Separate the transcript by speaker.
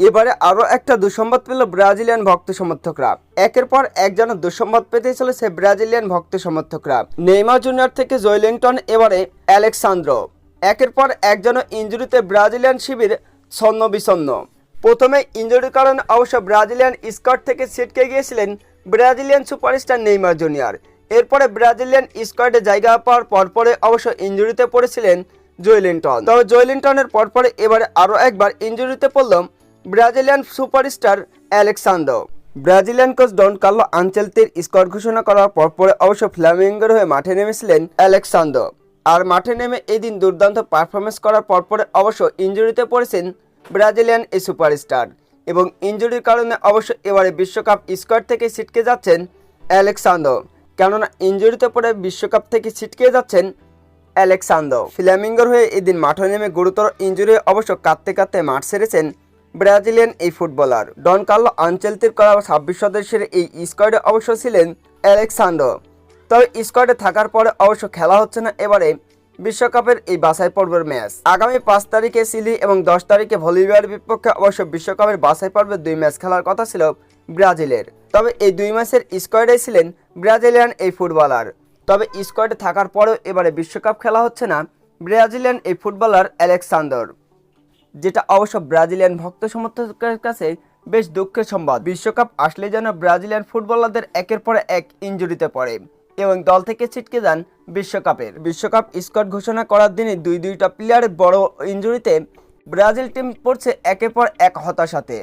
Speaker 1: এবারে আরও একটা দুঃসংবাদ পেল ব্রাজিলিয়ান ভক্ত সমর্থকরা। একের পর এক যেন দুঃসংবাদ পেতেই চলেছে ব্রাজিলিয়ান ভক্ত সমর্থকরা। নেইমা জুনিয়র থেকে জয়লিংটন, এবারে অ্যালেক্সান্দ্রো। একের পর এক যেন ইঞ্জুরিতে ব্রাজিলিয়ান শিবির ছন্ন বিছন্ন প্রথমে ইঞ্জুরির কারণে অবশ্য ব্রাজিলিয়ান স্কট থেকে ছিটকে গিয়েছিলেন ব্রাজিলিয়ান সুপারস্টার নেইমার জুনিয়র। এরপরে ব্রাজিলিয়ান স্কোয়াডে জায়গা পাওয়ার পরপরে অবশ্য ইঞ্জুরিতে পড়েছিলেন জয়লিন্টন তবে জয়লিন্টনের পরপরে এবারে আরও একবার ইঞ্জুরিতে পড়ল Brazilian superstar Alex Sandro Brazilian coach Don Carlo আঞ্চেলতির squad ঘোষণা করার পরপরে অবশ্য ফ্ল্যামিঙ্গোর হয়ে মাঠে নেমেছিলেন অ্যালেক্সান্ডো আর মাঠে নেমে এদিন দুর্দান্ত পারফরমেন্স করার পরপরে অবশ্য ইঞ্জুরিতে পড়েছেন ব্রাজিলিয়ান এই সুপারস্টার এবং ইঞ্জুরির কারণে অবশ্য এবারে বিশ্বকাপ স্কোয়াড থেকে ছিটকে যাচ্ছেন অ্যালেক্সান্ডো কেননা ইঞ্জুরিতে পড়ে বিশ্বকাপ থেকে ছিটকে যাচ্ছেন অ্যালেক্সান্ডো ফ্ল্যামিঙ্গোর হয়ে এদিন মাঠে নেমে গুরুতর ইঞ্জুরি অবশ্য কাঁদতে কাঁদতে মাঠ সেরেছেন ব্রাজিলিয়ান এই ফুটবলার। ডন কার্লো আঞ্চেলতির করা ছাব্বিশ সদস্যের এই স্কোয়াডে অবশ্য ছিলেন অ্যালেক্সান্ডো। তবে স্কোয়াডে থাকার পরে অবশ্য খেলা হচ্ছে না এবারে বিশ্বকাপের এই বাছাই পর্বের ম্যাচ। আগামী পাঁচ তারিখে সিলি এবং দশ তারিখে ভলিভিয়ার বিপক্ষে অবশ্য বিশ্বকাপের বাছাই পর্বের দুই ম্যাচ খেলার কথা ছিল ব্রাজিলের। তবে এই দুই ম্যাচের স্কোয়াডে ছিলেন ব্রাজিলিয়ান এই ফুটবলার। তবে স্কোয়াডে থাকার পরেও এবারে বিশ্বকাপ খেলা হচ্ছে না ব্রাজিলিয়ান এই ফুটবলার অ্যালেক্সান্ডর। যেটা অবশ্য ব্রাজিলিয়ান ভক্ত সমর্থকের কাছে বেশ দুঃখের সংবাদ। বিশ্বকাপ আসলে যেন ব্রাজিলিয়ান ফুটবলারদের একের পর এক ইঞ্জুরিতে পড়ে এবং দল থেকে ছিটকে যান বিশ্বকাপের। বিশ্বকাপ স্কোয়াড ঘোষণা করার দিনে দুই দুইটা প্লেয়ারের বড় ইঞ্জুরিতে ব্রাজিল টিম পড়ছে একের পর এক হতাশাতে।